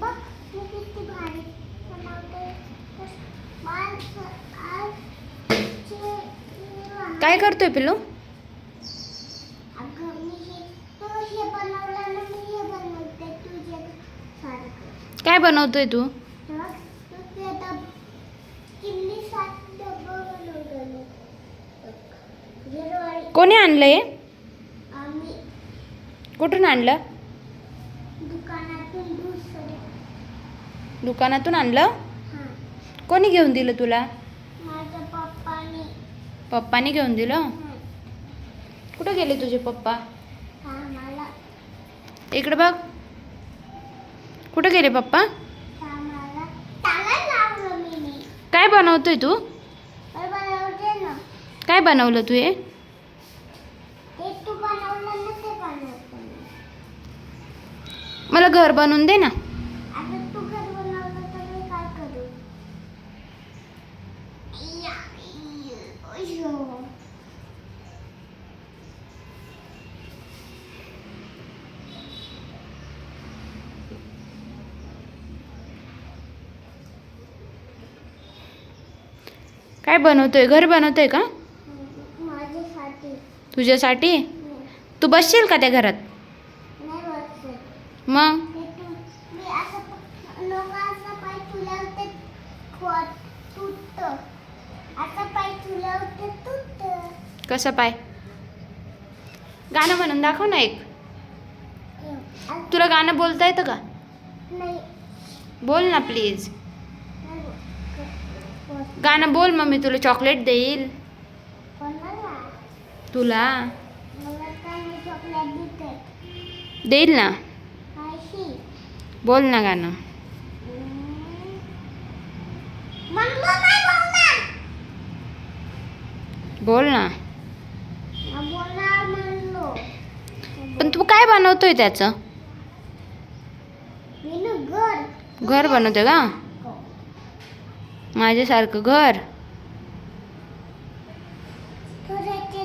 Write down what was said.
बघ मी किती भारी बनवते. काय करतोय पिल्लू? हे हे हे काय बनवतोय तू? कोणी आणलंय? कुठून आणलं? दुकानातून आणलं? कोणी घेऊन दिलं तुला? पप्पाने. घेऊन दिलं? कुठं गेले तुझे पप्पा? इकडे बघ. कुठं गेले पप्पा? काय बनवतोय तू? काय बनवलं तू हे? मला घर बनवून दे ना. आता तू घर बनवलं तर मी काय करू? या, या, अय्यो. काय बनवतोय? घर बनवतोय का? माझ्यासाठी. तुझ्यासाठी? नाही तू बसशील का त्या घरात? तुटतं कसं पाय? गाणं म्हणून दाखव ना एक. तुला गाणं बोलता येतं का? बोल ना प्लीज गाणं बोल मग मी तुला चॉकलेट देईल. तुला. देईल ना. बोल ना गाणं. बोल ना. पण तू काय बनवतोय त्याचं? घर. बनवतोय का? हो. माझ्यासारखं घर? थोड्याचे